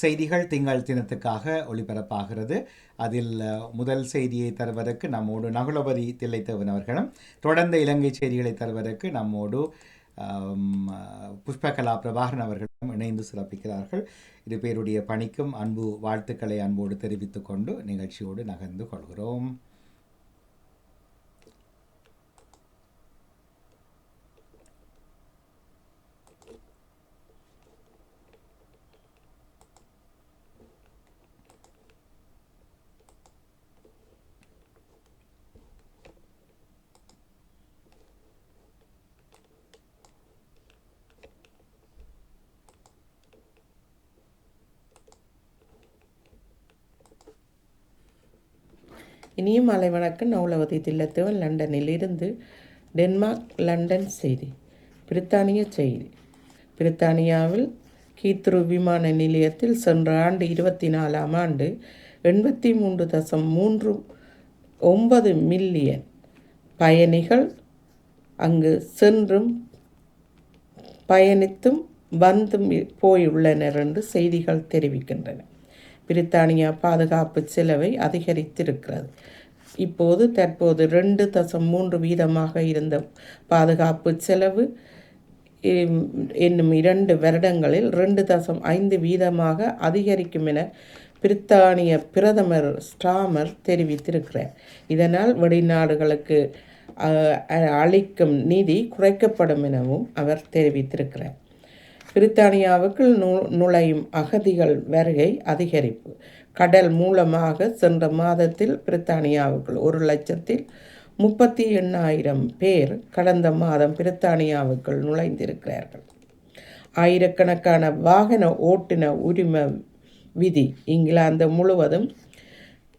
செய்திகள் திங்கள் தினத்துக்காக ஒளிபரப்பாகிறது. அதில் முதல் செய்தியை தருவதற்கு நம்மோடு நகுலபதி தில்லைத்தேவன் அவர்களும் தொடர்ந்த இலங்கை செய்திகளை தருவதற்கு நம்மோடு புஷ்பகலா பிரபாகரன் அவர்களும் இணைந்து சிறப்பிக்கிறார்கள். இரு பேருடைய பணிக்கும் அன்பு வாழ்த்துக்களை அன்போடு தெரிவித்துக்கொண்டு நிகழ்ச்சியோடு நகர்ந்து கொள்கிறோம். இனியும் மாலை வணக்கம். நவுலவதி தில்லத்தேவன் லண்டனில் இருந்து டென்மார்க் லண்டன் செய்தி. பிரித்தானிய செய்தி. பிரித்தானியாவில் கீத்ரு விமான நிலையத்தில் சென்ற ஆண்டு இருபத்தி நாலாம் ஆண்டு எண்பத்தி மூன்று தசம் மூன்று ஒன்பது மில்லியன் பயணிகள் அங்கு சென்றும் பயணித்தும் வந்தும் போயுள்ளனர் என்று செய்திகள் தெரிவிக்கின்றன. பிரித்தானியா பாதுகாப்பு செலவை அதிகரித்திருக்கிறது. இப்போது தற்போது ரெண்டு தசம் மூன்று வீதமாக இருந்த பாதுகாப்பு செலவு என்னும் இரண்டு வருடங்களில் ரெண்டு தசம் ஐந்து வீதமாக அதிகரிக்கும் என பிரித்தானிய பிரதமர் ஸ்டாமர் தெரிவித்திருக்கிறார். இதனால் வெளிநாடுகளுக்கு அளிக்கும் நிதி குறைக்கப்படும் எனவும் அவர் தெரிவித்திருக்கிறார். பிரித்தானியாவுக்குள் நு நுழையும் அகதிகள் வருகை அதிகரிப்பு. கடல் மூலமாக சென்ற மாதத்தில் பிரித்தானியாவுக்குள் ஒரு லட்சத்தில் முப்பத்தி எண்ணாயிரம் பேர் கடந்த மாதம் பிரித்தானியாவுக்குள் நுழைந்திருக்கிறார்கள். ஆயிரக்கணக்கான வாகன ஓட்டுன உரிம விதி இங்கிலாந்து முழுவதும்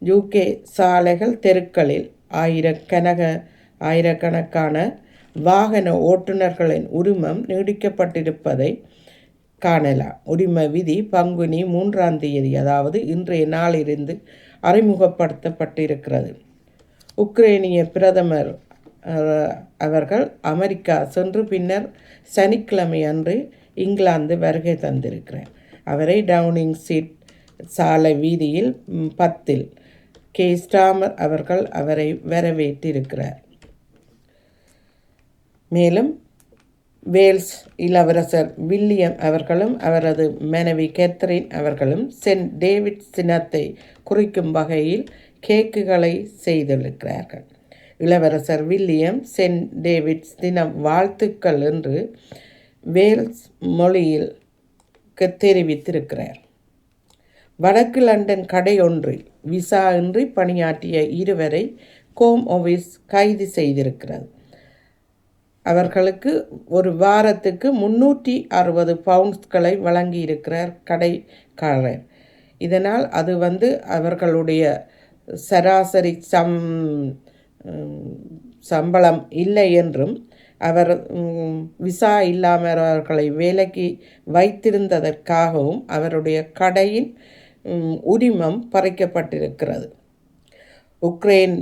யூகே சாலைகள் தெருக்களில் ஆயிரக்கணக ஆயிரக்கணக்கான வாகன ஓட்டுநர்களின் உரிமம் நீடிக்கப்பட்டிருப்பதை காணலாம். உரிம விதி பங்குனி மூன்றாம் தேதி அதாவது இன்றைய நாளிலிருந்து அறிமுகப்படுத்தப்பட்டிருக்கிறது. உக்ரைனிய பிரதமர் அவர்கள் அமெரிக்கா சென்று பின்னர் சனிக்கிழமை அன்று இங்கிலாந்து வருகை தந்திருக்கிறார் அவரை டவுனிங் சீட் சாலை வீதியில் பத்தில் கே. ஸ்டாமர் அவர்கள் அவரை வரவேற்றிருக்கிறார். மேலும் வேல்ஸ் இளவரசர் வில்லியம் அவர்களும் அவரது மனைவி கேத்தரின் அவர்களும் சென்ட் டேவிட் சினத்தை குறிக்கும் வகையில் கேக்குகளை செய்திருக்கிறார்கள். இளவரசர் வில்லியம் சென்ட் டேவிட்ஸ் தினம் வாழ்த்துக்கள் என்று வேல்ஸ் மொழியில் க- தெரிவித்திருக்கிறார். வடக்கு லண்டன் கடை ஒன்றில் விசா இன்றி பணியாற்றிய இருவரை கோம் ஆஃபீஸ் கைது செய்திருக்கிறது. அவர்களுக்கு ஒரு வாரத்துக்கு முன்னூற்றி அறுபது பவுண்ட்ஸ்களை வழங்கியிருக்கிறார் கடைக்காரர். இதனால் அது வந்து அவர்களுடைய சராசரி சம் சம்பளம் இல்லை என்றும் அவர் விசா விசா இல்லாமவர்களை வேலைக்கு வைத்திருந்ததற்காகவும் அவருடைய கடையின் உரிமம் பறிக்கப்பட்டிருக்கிறது. உக்ரைன்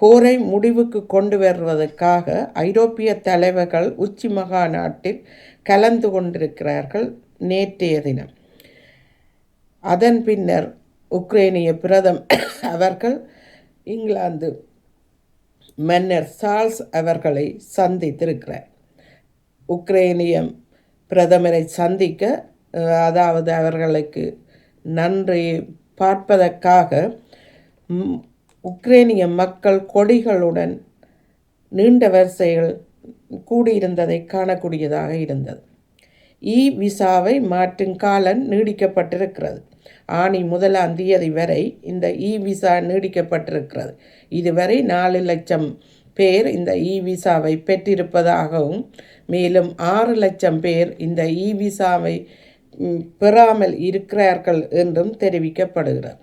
போரை முடிவுக்கு கொண்டு வருவதற்காக ஐரோப்பிய தலைவர்கள் உச்சி மகாநாட்டில் கலந்து கொண்டிருக்கிறார்கள் நேற்றைய தினம். அதன் பின்னர் உக்ரைனிய பிரதம் அவர்கள் இங்கிலாந்து மன்னர் சார்ல்ஸ் அவர்களை சந்தித்திருக்கிறார். உக்ரைனிய பிரதமரை சந்திக்க அதாவது அவர்களுக்கு நன்றி பார்ப்பதற்காக உக்ரேனிய மக்கள் கொடிகளுடன் நீண்ட வரிசைகள் கூடியிருந்ததை காணக்கூடியதாக இருந்தது. இ விசாவை மாற்றும் காலம் நீடிக்கப்பட்டிருக்கிறது. ஆணி முதலாம் தேதி வரை இந்த இ விசா நீடிக்கப்பட்டிருக்கிறது. இதுவரை நாலு லட்சம் பேர் இந்த இ விசாவை பெற்றிருப்பதாகவும் மேலும் ஆறு லட்சம் பேர் இந்த இ விசாவை பெறாமல் இருக்கிறார்கள் என்றும் தெரிவிக்கப்படுகிறது.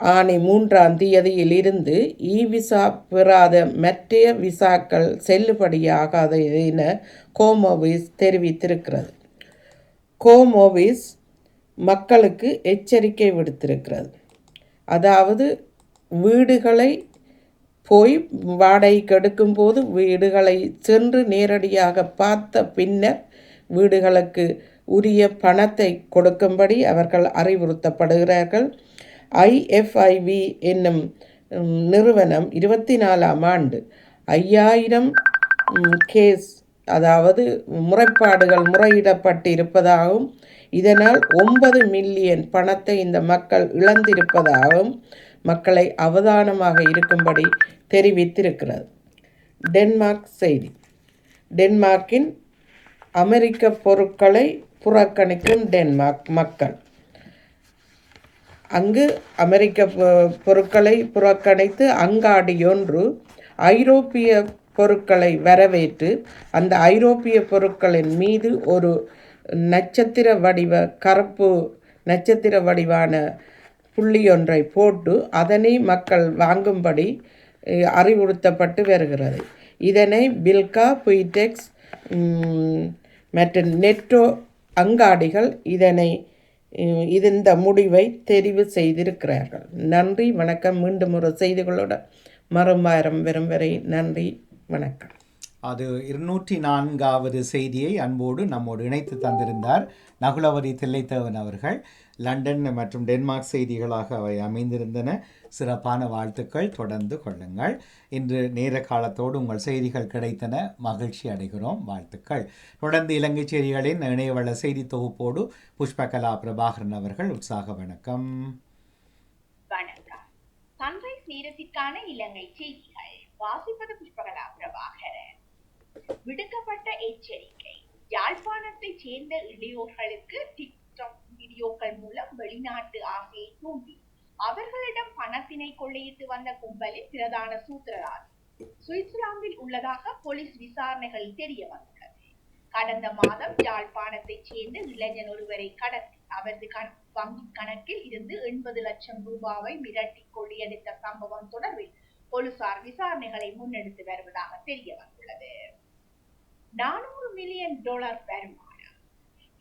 ஆணி மூன்றாம் தேதியில் இருந்து இ விசா பெறாத மற்ற விசாக்கள் செல்லுபடியாகாது என கோமோவிஸ் தெரிவித்திருக்கிறது. கோமோவிஸ் மக்களுக்கு எச்சரிக்கை விடுத்திருக்கிறது. அதாவது வீடுகளை போய் வாடகைக்கு எடுக்கும்போது வீடுகளை சென்று நேரடியாக பார்த்த பின்னர் வீடுகளுக்கு உரிய பணத்தை கொடுக்கும்படி அவர்கள் அறிவுறுத்தப்படுகிறார்கள். ஐஎஃப்ஐவி என்னும் நிறுவனம் இருபத்தி நாலாம் ஆண்டு ஐயாயிரம் கேஸ் அதாவது முறைப்பாடுகள் முறையிடப்பட்டு இருப்பதாகவும் இதனால் ஒன்பது மில்லியன் பணத்தை இந்த மக்கள் இழந்திருப்பதாகவும் மக்களை அவதானமாக இருக்கும்படி தெரிவித்திருக்கிறது. டென்மார்க் செய்தி. டென்மார்க்கின் அமெரிக்க பொருட்களை புறக்கணிக்கும் டென்மார்க் மக்கள். அங்கு அமெரிக்க பொ- பொருட்களை புறக்கணித்து அங்காடியொன்று ஐரோப்பிய பொருட்களை வரவேற்று அந்த ஐரோப்பிய பொருட்களின் மீது ஒரு நட்சத்திர வடிவ கருப்பு நட்சத்திர வடிவான புள்ளியொன்றை போட்டு அதனை மக்கள் வாங்கும்படி அறிவுறுத்தப்பட்டு வருகிறது. இதனை பில்கா புய்டெக்ஸ் மற்றும் நெட்டோ அங்காடிகள் இதனை இந்த முடிவை தெரிவு செய்திருக்கிறார்கள். நன்றி வணக்கம். மீண்டும் ஒரு செய்திகளோட மறுவாரம் வரும் வரை நன்றி வணக்கம். அது இருநூற்றி நான்காவது செய்தியை அன்போடு நம்மோடு இணைத்து தந்திருந்தார் நகுலவரி தில்லைத்தேவன் அவர்கள். லண்டன் மற்றும் டென்மார்க் செய்திகளாக அவை அமைந்திருந்தன. சிறப்பான வாழ்த்துக்கள். தொடர்ந்து கொள்ளுங்கள். இன்று நேர காலத்தோடு உங்கள் செய்திகள் கிடைத்தன. மகிழ்ச்சி அடைகிறோம். வாழ்த்துக்கள். தொடர்ந்து இலங்கை செய்திகளின் இணையவள செய்தி தொகுப்போடு புஷ்பகலா பிரபாகரன் அவர்கள். உற்சாக வணக்கம். வணக்கம். சன்ரைஸ் நேரத்திற்கான இலங்கை செய்திகள். வாசிப்பது புஷ்பகலா பிரபாகரன். விடுக்கப்பட்ட எச்சரிக்கை. யாழ்ப்பாணத்தைச் சேர்ந்த இளையோர்களுக்கு வீடியோக்கள் மூலம் வெளிநாட்டு ஆசையை தூண்டி அவர்களிடம் பணத்தினை கொள்ளையிட்டு வந்த கும்பலின் பிரதான சூத்திரதாரி சுவிட்சர்லாந்தில் உள்ளதாக போலீஸ் விசாரணைகள் தெரிய வந்துள்ளது கடந்த மாதம் யாழ்ப்பாணத்தைச் சேர்ந்த இளைஞன் ஒருவரை கடத்தி அவரது கண் வங்கி கணக்கில் இருந்து எண்பது லட்சம் ரூபாவை மிரட்டி கொள்ளையடித்த சம்பவம் தொடர்பில் போலீசார் விசாரணைகளை முன்னெடுத்து வருவதாக தெரிய வந்துள்ளது. நானூறு மில்லியன் டாலர் வருமானம்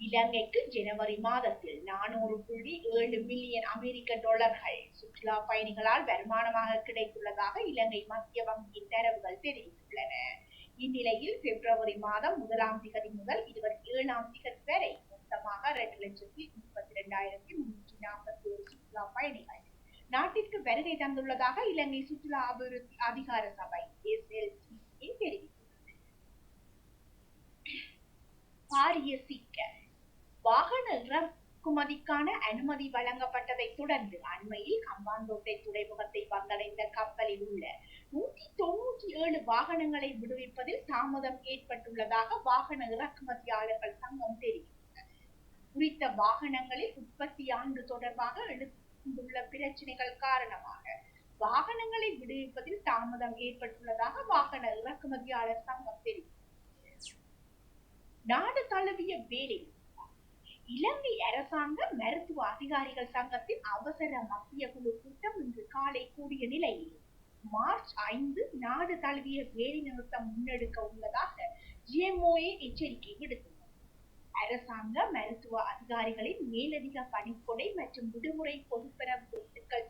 இலங்கைக்கு ஜனவரி மாதத்தில் நானூறு புள்ளி ஏழு மில்லியன் அமெரிக்க டாலர்கள் சுற்றுலா பயணிகளால் வருமானமாக கிடைத்துள்ளதாக இலங்கை மத்திய வங்கியின் தரவுகள் தெரிவித்துள்ளன. இந்நிலையில் பிப்ரவரி மாதம் முதலாம் திகதி முதல் இருபத்தி ஏழாம் திகதி வரை மொத்தமாக இரண்டு லட்சத்தி முப்பத்தி இரண்டாயிரத்தி முன்னூற்றி நாற்பத்தி ஒரு சுற்றுலா பயணிகள் நாட்டிற்கு வருகை தந்துள்ளதாக இலங்கை சுற்றுலா அபிவிருத்தி அதிகார சபை எஸ்எல்சி தெரிவித்துள்ளது. பாரிய சிக்கல் வாகன இறக்குமதிக்கான அனுமதி வழங்கப்பட்டதை தொடர்ந்து அண்மையில் கம்பாந்தோட்டை துறைமுகத்தை வந்தடைந்த கப்பலில் உள்ள நூற்றி தொண்ணூற்றி ஏழு வாகனங்களை விடுவிப்பதில் தாமதம் ஏற்பட்டுள்ளதாக வாகன இறக்குமதியாளர்கள் சங்கம் தெரிவித்துள்ளது குறித்த வாகனங்களில் உற்பத்தி ஆண்டு தொடர்பாக எழுந்துள்ள பிரச்சனைகள் காரணமாக வாகனங்களை விடுவிப்பதில் தாமதம் ஏற்பட்டுள்ளதாக வாகன இறக்குமதியாளர் சங்கம் தெரிவித்தது. நாடு தழுவிய வேலை இலங்கை அரசாங்க மருத்துவ அதிகாரிகள் சங்கத்தின் அவசர மத்திய குழு கூட்டம் இன்று காலை கூடிய நிலையில் மார்ச் ஐந்து நாடு தழுவிய வேலை நிறுத்தம் முன்னெடுக்க உள்ளதாக ஜிஎம்ஓஏ எச்சரிக்கை விடுத்துள்ளது. அரசாங்க மருத்துவ அதிகாரிகளின் மேலதிக பணிக்கொடை மற்றும் விடுமுறை பொதுப்பெறவு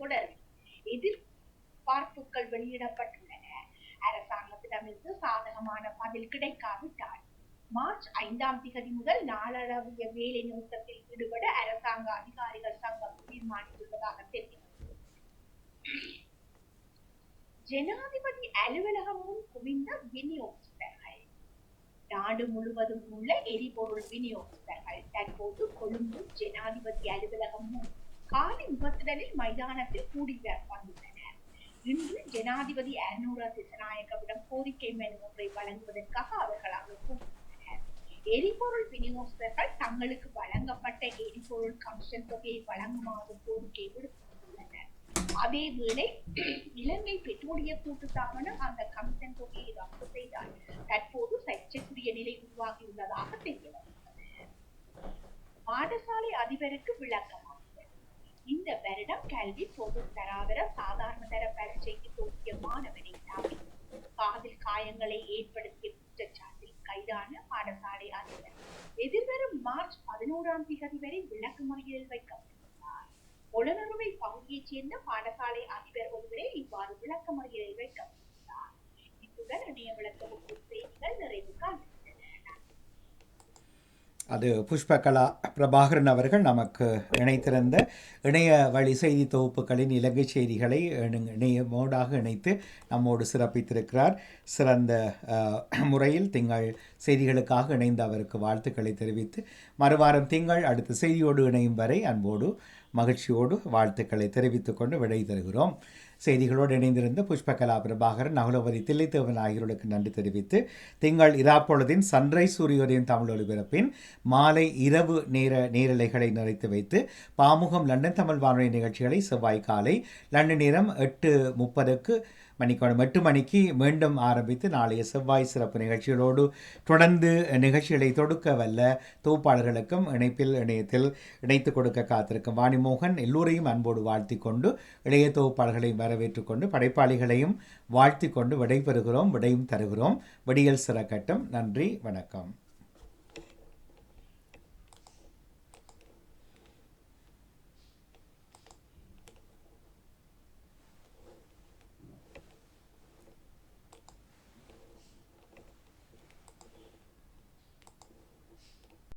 தொடர்பில் எதிர்பார்ப்புகள் வெளியிடப்பட்டுள்ளன. அரசாங்கத்திடமிருந்து சாதகமான பதில் கிடைக்காவிட்டால் மார்ச் ஐந்தாம் திகதி முதல் நாளளவிய வேலை நிறுத்தத்தில் ஈடுபட அரசாங்க அதிகாரிகள் சங்கம் தீர்மானித்துள்ளதாக தெரிகிறது ஜனாதிபதி அலுவலகம் முன் குவிந்த விநியோகஸ்தர்கள். நாடு முழுவதும் உள்ள எரிபொருள் விநியோகஸ்தர்கள். தற்போது கொழும்பு ஜனாதிபதி அலுவலகம் முன் காலை முகத்திடலில் மைதானத்தில் கூடி வந்துள்ளனர். இன்று ஜனாதிபதி அனுரா திசநாயகவிடம் கோரிக்கை மனு ஒன்றை வழங்குவதற்காக அவர்கள் அங்கு எரிபொருள் விநியோகஸ்தர்கள் தங்களுக்கு வழங்கப்பட்ட எரிபொருள் கமிஷன் தொகையை வழங்குமாறு கோரிக்கை விடுத்துள்ளனர். அதேவேளை இலங்கை பெட்ரோலிய கூட்டுத்தாபனம் அந்த கமிஷன் தொகையை ரத்து செய்தால் தற்போது சர்ச்சைக்குரிய நிலை உருவாகியுள்ளதாக தெரிய பாடசாலை அதிபருக்கு விளக்கம் இந்த வருடம் கல்வி பொது தராதர சாதாரண தர பரீட்சைக்கு தோற்றிய மாணவனை தாக்கி காதில் காயங்களை ஏற்படுத்திய குற்றச்சாட்டு கைதான பாடசாலை அதிபர் எதிர்வரும் மார்ச் பதினோராம் திகதி வரை விளக்குமறியலில் வைக்கப்பட்டுள்ளார் ஒளநறுவை பகுதியைச் சேர்ந்த பாடசாலை அதிபர் ஒருவரே இவ்வாறு விளக்கமறியலில் வைக்கப்பட்டுள்ளார் இத்துடன் இணைய விளக்க செய்திகள் நிறைவு காண்பது அது புஷ்பகலா பிரபாகரன் அவர்கள் நமக்கு இணைத்திருந்த இணைய வழி செய்தி தொகுப்புகளின் இலங்கை செய்திகளை இணை- இணையமோடாக இணைத்து நம்மோடு சிறப்பித்திருக்கிறார். சிறந்த முறையில் திங்கள் செய்திகளுக்காக இணைந்த அவருக்கு வாழ்த்துக்களை தெரிவித்து மறுவாரம் திங்கள் அடுத்த செய்தியோடு இணையும் வரை அன்போடு மகிழ்ச்சியோடு வாழ்த்துக்களை தெரிவித்துக்கொண்டு விடை தருகிறோம். செய்திகளோடு இணைந்திருந்த புஷ்பகலா பிரபாகரன் நகுலவரி தில்லைத்தேவன் ஆகியோருக்கு நன்றி தெரிவித்து திங்கள் இராப்பொழுதின் சன்ரைஸ் சூரியோதயம் தமிழ் ஒலிபரப்பின் மாலை இரவு நேர நேரலைகளை நிறைத்து வைத்து பாமுகம் லண்டன் தமிழ் வானொலி நிகழ்ச்சிகளை செவ்வாய் காலை லண்டன் நேரம் எட்டு முப்பதுக்கு மணிக்கோணம் எட்டு மணிக்கு மீண்டும் ஆரம்பித்து நாளைய செவ்வாய் சிறப்பு நிகழ்ச்சிகளோடு தொடர்ந்து நிகழ்ச்சிகளை தொடுக்க வல்ல தொகுப்பாளர்களுக்கும் இணைப்பில் இணையத்தில் இணைத்து கொடுக்க காத்திருக்கும் வாணிமோகன் எல்லோரையும் அன்போடு வாழ்த்திக்கொண்டு கொண்டு இளைய தொகுப்பாளர்களையும் வரவேற்றுக் கொண்டு படைப்பாளிகளையும் வாழ்த்தி கொண்டு விடைபெறுகிறோம் விடையும் தருகிறோம். விடியல் சிறக்கட்டும். நன்றி வணக்கம்.